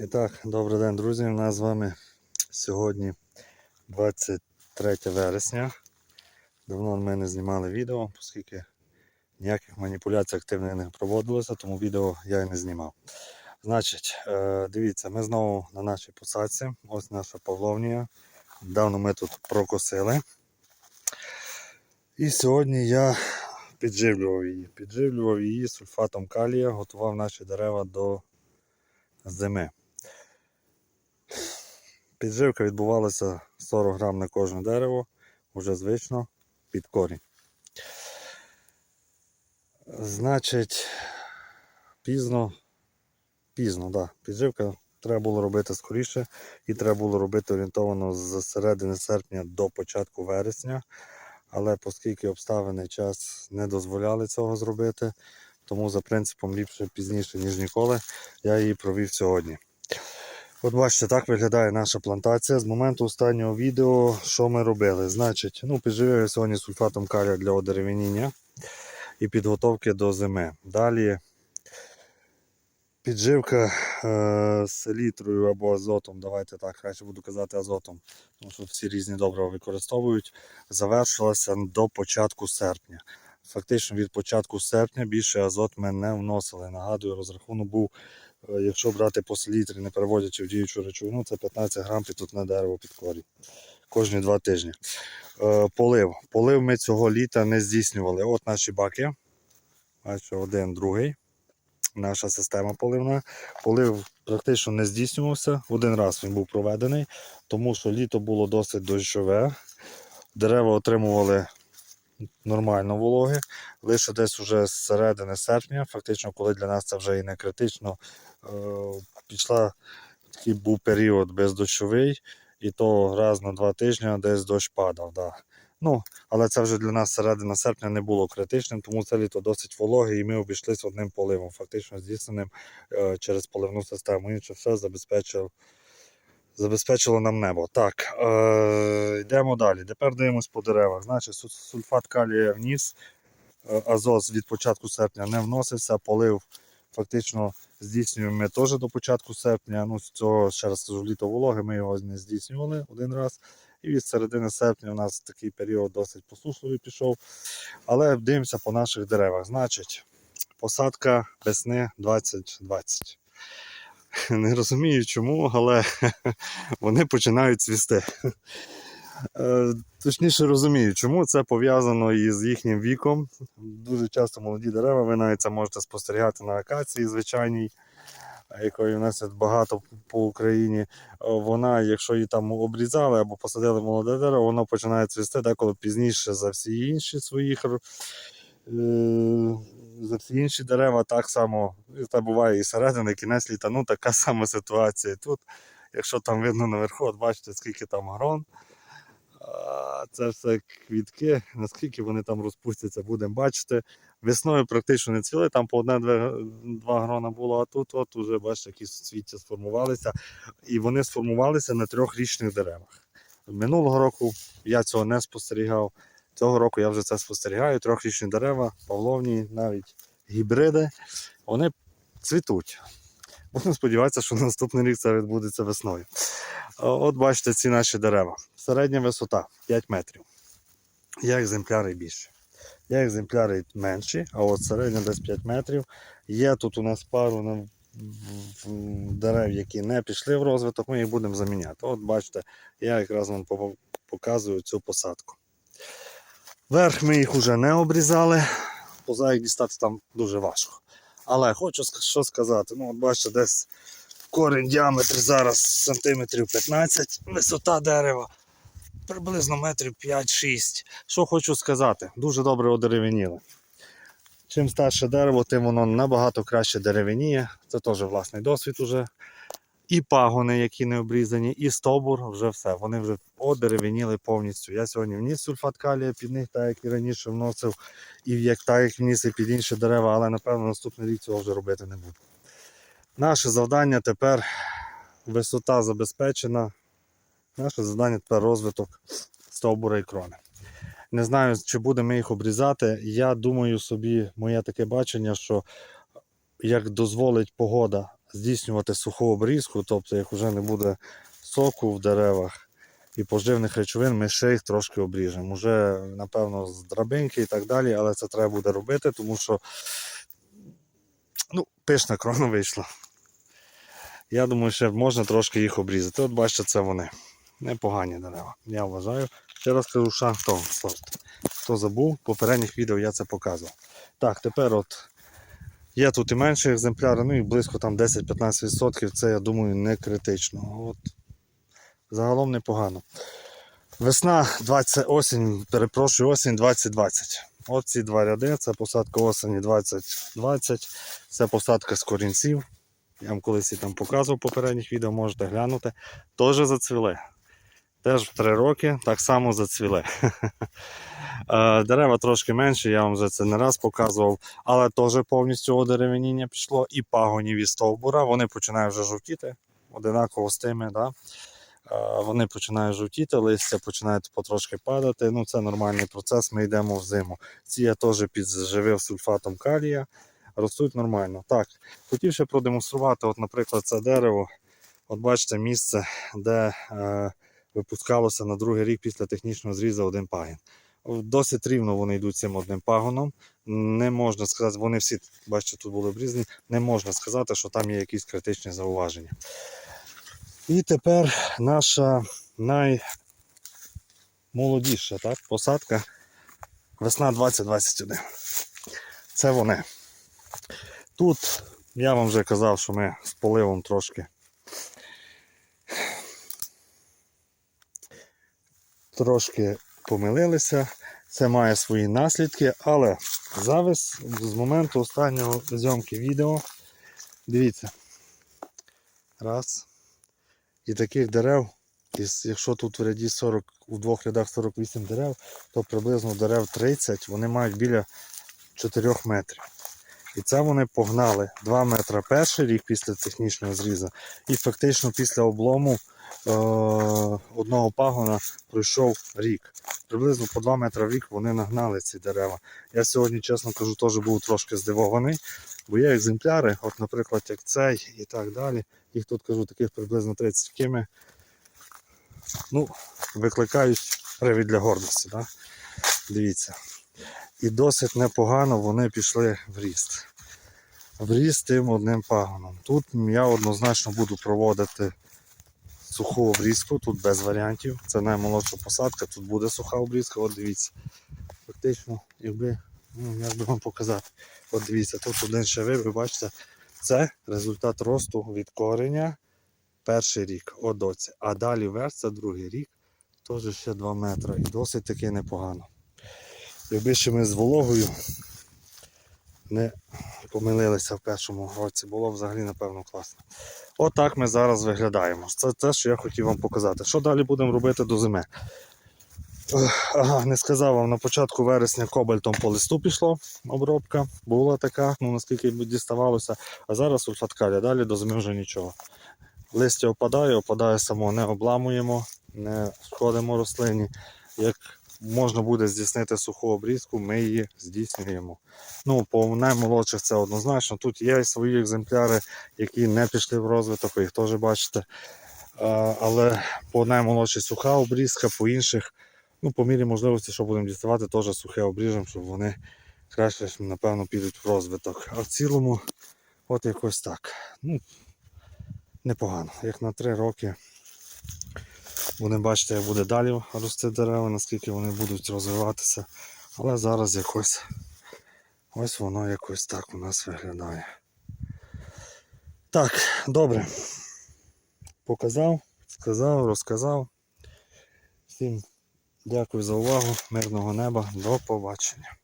І так, добрий день, друзі. У нас з вами сьогодні 23 вересня. Давно ми не знімали відео, оскільки ніяких маніпуляцій активних не проводилося, тому відео я і не знімав. Значить, е, дивіться, ми знову на нашій посадці. Ось наша павловнія. Давно ми тут прокосили. І сьогодні я підживлював її. Підживлював її сульфатом калія, готував наші дерева до зими. Підживка відбувалася 40 грам на кожне дерево, вже звично під корінь. Значить, пізно, пізно, да, підживка треба було робити скоріше і треба було робити орієнтовано з середини серпня до початку вересня. Але оскільки обставини час не дозволяли цього зробити, тому за принципом ліпше пізніше, ніж ніколи, я її провів сьогодні. От бачите, так виглядає наша плантація. З моменту останнього відео, що ми робили? Значить, ну, підживив я сьогодні сульфатом калія для одеревеніння і підготовки до зими. Далі підживка е, з селітрою або азотом, давайте так, краще буду казати азотом, тому що всі різні добрива використовують, завершилася до початку серпня. Фактично від початку серпня більше азот ми не вносили. Нагадую, розрахунок був Е, Якщо брати по селітрі, не переводячи в діючу речовину, це 15 грам на дерево під корінь. Кожні два тижні. Е, Полив. Полив ми цього літа не здійснювали. От наші баки. Бачите, один, другий. Наша система поливна. Полив практично не здійснювався. Один раз він був проведений, тому що літо було досить дощове. Дерева отримували нормально вологи. Лише десь уже з середини серпня, фактично, коли для нас це вже і не критично, е, пішла такий був період бездощовий, і то раз на два тижні десь дощ падав. Да. Ну, але це вже для нас середина серпня не було критичним, тому це літо досить вологе, і ми обійшлися одним поливом, фактично здійсненим е, через поливну систему. Інше все забезпечив, забезпечило нам небо. Так, е, йдемо далі. Тепер дивимось по деревах. Значить, сульфат калія вніс, е, азот від початку серпня не вносився, полив фактично здійснюємо ми теж до початку серпня. Ну, цього, ще раз кажу, літо вологи, ми його не здійснювали один раз. І від середини серпня у нас такий період досить посушливий пішов. Але дивимося по наших деревах. Значить, посадка весни 2020. Не розумію чому, але вони починають цвісти. Е, Точніше розумію, чому це пов'язано із їхнім віком. Дуже часто молоді дерева, ви навіть це можете спостерігати на акації звичайній, якої у нас багато по Україні. Е, Вона, якщо її там обрізали або посадили молоде дерево, воно починає цвісти деколи пізніше за всі інші своїх е, за всі інші дерева. Так само це буває і середини, і кінець літа. Ну, така сама ситуація. Тут, якщо там видно наверху, от бачите, скільки там грон. Це все квітки, наскільки вони там розпустяться, будемо бачити. Весною практично не цвіли, там по одне-два грона було, а тут от уже бачите, які суцвіття сформувалися. І вони сформувалися на трьохрічних деревах. Минулого року я цього не спостерігав. Цього року я вже це спостерігаю. Трьохрічні дерева, павловні, навіть гібриди, вони цвітуть. Будемо сподіватися, що наступний рік це відбудеться весною. От бачите ці наші дерева. Середня висота 5 метрів. Є екземпляри більші. Є екземпляри менші, а от середня десь 5 метрів. Є тут у нас пару дерев, які не пішли в розвиток, ми їх будемо заміняти. От бачите, я якраз вам показую цю посадку. Верх ми їх вже не обрізали, поза їх дістати там дуже важко. Але хочу що сказати. Ну, от бачите, десь корінь діаметр зараз сантиметрів 15, висота дерева приблизно метрів 5-6. Що хочу сказати, дуже добре одеревеніли. Чим старше дерево, тим воно набагато краще деревеніє. Це теж власний досвід уже. І пагони, які не обрізані, і стовбур, вже все. Вони вже одеревеніли повністю. Я сьогодні вніс сульфат калія під них, так як і раніше вносив, і як так як вніс і під інші дерева, але напевно наступний рік цього вже робити не буду. Наше завдання тепер висота забезпечена. Наше завдання тепер розвиток стовбура і крони. Не знаю, чи будемо їх обрізати. Я думаю собі, моє таке бачення, що як дозволить погода здійснювати суху обрізку, тобто як вже не буде соку в деревах і поживних речовин, ми ще їх трошки обріжемо. Уже, напевно, з драбинки і так далі, але це треба буде робити, тому що ну, пишна крона вийшла. Я думаю, ще можна трошки їх обрізати. От бачите, це вони. Непогані дерева. Я вважаю. Ще раз кажу, шахтон сорт. Хто забув, в попередніх відео я це показував. Так, тепер от є тут і менші екземпляри, ну і близько там 10-15%. Це, я думаю, не критично. От. Загалом непогано. Весна 20, осінь, перепрошую, осінь 2020. От ці два ряди, це посадка осені 2020, це посадка з корінців. Я вам колись і там показував попередніх відео, можете глянути. Теж зацвіли. Теж в 3 роки так само зацвіли. Е, Дерева трошки менші, я вам вже це не раз показував, але теж повністю одеревеніння пішло і пагонів і стовбура. Вони починають вже жовтіти, одинаково з тими. Да? Е, Вони починають жовтіти, листя починають потрошки падати. Ну, це нормальний процес, ми йдемо в зиму. Ці я теж підживив сульфатом калія, ростуть нормально. Так, хотів ще продемонструвати, от, наприклад, це дерево. От бачите місце, де е, випускалося на другий рік після технічного зрізу один пагін. Досить рівно вони йдуть цим одним пагоном. Не можна сказати, вони всі, бачите, тут були обрізані, не можна сказати, що там є якісь критичні зауваження. І тепер наша наймолодіша так, посадка весна 2021. Це вони. Тут я вам вже казав, що ми з поливом трошки трошки помилилися. Це має свої наслідки, але зараз, з моменту останнього зйомки відео, дивіться. Раз. І таких дерев, якщо тут в ряді 40, у двох рядах 48 дерев, то приблизно дерев 30, вони мають біля 4 метрів. І це вони погнали 2 метри перший рік після технічного зрізу. І фактично після облому одного пагона пройшов рік. Приблизно по 2 метри в рік вони нагнали ці дерева. Я сьогодні, чесно кажу, теж був трошки здивований, бо є екземпляри, от, наприклад, як цей і так далі. Їх тут кажу, таких приблизно 30 кими. Ну, викликають привід для гордості. Да? Дивіться. І досить непогано вони пішли в ріст. В ріст тим одним пагоном. Тут я однозначно буду проводити суху обрізку, тут без варіантів. Це наймолодша посадка, тут буде суха обрізка, от дивіться. Фактично, якби, ну, як би вам показати. От дивіться, тут один ще ви, бачите, це результат росту від кореня перший рік от. А далі вверх це другий рік, теж ще 2 метри. І досить таки непогано. Якби ще ми з вологою не помилилися в першому році, було взагалі, напевно, класно. Отак ми зараз виглядаємо. Це те, що я хотів вам показати. Що далі будемо робити до зими? Ага, не сказав вам, на початку вересня кобальтом по листу пішло обробка. Була така, ну наскільки діставалося. А зараз сульфаткалі, далі до зими вже нічого. Листя опадає, опадає само, не обламуємо, не шкодимо рослині. Як можна буде здійснити суху обрізку, ми її здійснюємо. Ну, по наймолодших це однозначно. Тут є свої екземпляри, які не пішли в розвиток, ви їх теж бачите. Але по наймолодшій суха обрізка, по інших, ну, по мірі можливості, що будемо діставати, теж сухе обріжемо, щоб вони краще, напевно, підуть в розвиток. А в цілому, от якось так. Ну, непогано. Як на 3 роки. Будемо бачити, як буде далі рости дерева, наскільки вони будуть розвиватися. Але зараз якось ось воно якось так у нас виглядає. Так, добре. Показав, сказав, розказав. Всім дякую за увагу, мирного неба, до побачення.